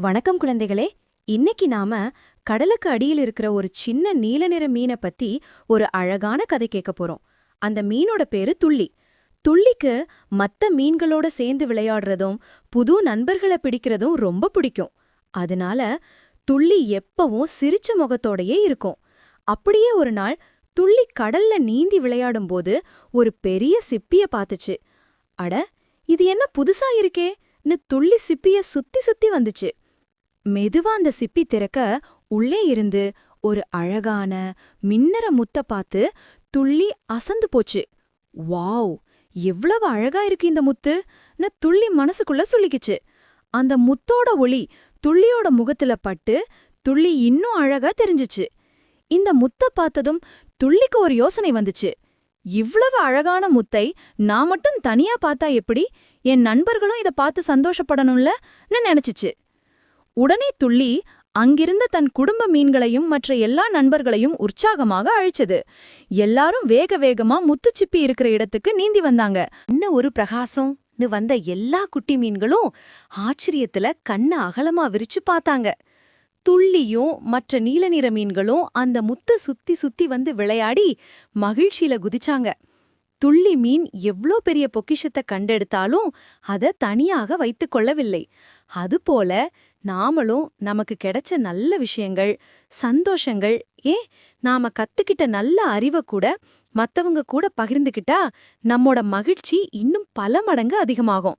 வணக்கம் குழந்தைகளே. இன்னைக்கு நாம கடலுக்கு அடியில் இருக்கிற ஒரு சின்ன நீல நிற மீனை பத்தி ஒரு அழகான கதை கேட்க போறோம். அந்த மீனோட பேரு துள்ளி. துள்ளிக்கு மத்த மீன்களோட சேர்ந்து விளையாடுறதும் புது நண்பர்களை பிடிக்கிறதும் ரொம்ப பிடிக்கும். அதனால துள்ளி எப்பவும் சிரிச்ச முகத்தோடயே இருக்கும். அப்படியே ஒரு நாள் துள்ளி கடல்ல நீந்தி விளையாடும் போது ஒரு பெரிய சிப்பிய பாத்துச்சு அட இது என்ன புதுசா இருக்கேன்னு துள்ளி சிப்பிய சுத்தி சுத்தி வந்துச்சு. மெதுவா அந்த சிப்பி திறக்க உள்ளே இருந்து ஒரு அழகான மின்னற முத்த பார்த்து துள்ளி அசந்து போச்சு. வாவ்! எவ்வளவு அழகா இருக்கு இந்த முத்துன்னு துள்ளி மனசுக்குள்ள சொல்லிக்கிச்சு. அந்த முத்தோட ஒளி துள்ளியோட முகத்துல பட்டு துள்ளி இன்னும் அழகா தெரிஞ்சுச்சு. இந்த முத்த பார்த்ததும் துள்ளிக்கு ஒரு யோசனை வந்துச்சு. இவ்வளவு அழகான முத்தை நான் மட்டும் தனியா பார்த்தா எப்படி? என் நண்பர்களும் இத பார்த்து சந்தோஷப்படணும்லன்னு நினைச்சுச்சு. உடனே துள்ளி அங்கிருந்த தன் குடும்ப மீன்களையும் மற்ற எல்லா நண்பர்களையும் உற்சாகமாக அழிச்சது. எல்லாரும் வேக வேகமா முத்துச்சிப்பி இருக்கிற இடத்துக்கு நீந்தி வந்தாங்க. இன்னும் ஒரு பிரகாசம்னு வந்த எல்லா குட்டி மீன்களும் ஆச்சரியத்துல கண்ண அகலமா விரிச்சு பார்த்தாங்க. துள்ளியும் மற்ற நீல நிற மீன்களும் அந்த முத்து சுத்தி சுத்தி வந்து விளையாடி மகிழ்ச்சியில குதிச்சாங்க. துள்ளி மீன் எவ்ளோ பெரிய பொக்கிஷத்தை கண்டெடுத்தாலும் அத தனியாக வைத்துக் கொள்ளவில்லை. அதுபோல நாமளும் நமக்கு கிடைச்ச நல்ல விஷயங்கள் சந்தோஷங்கள் ஏன் நாம கத்துக்கிட்ட நல்ல அறிவை கூட மத்தவங்க கூட பகிர்ந்துக்கிட்டா நம்மோட மகிழ்ச்சி இன்னும் பல மடங்கு அதிகமாகும்.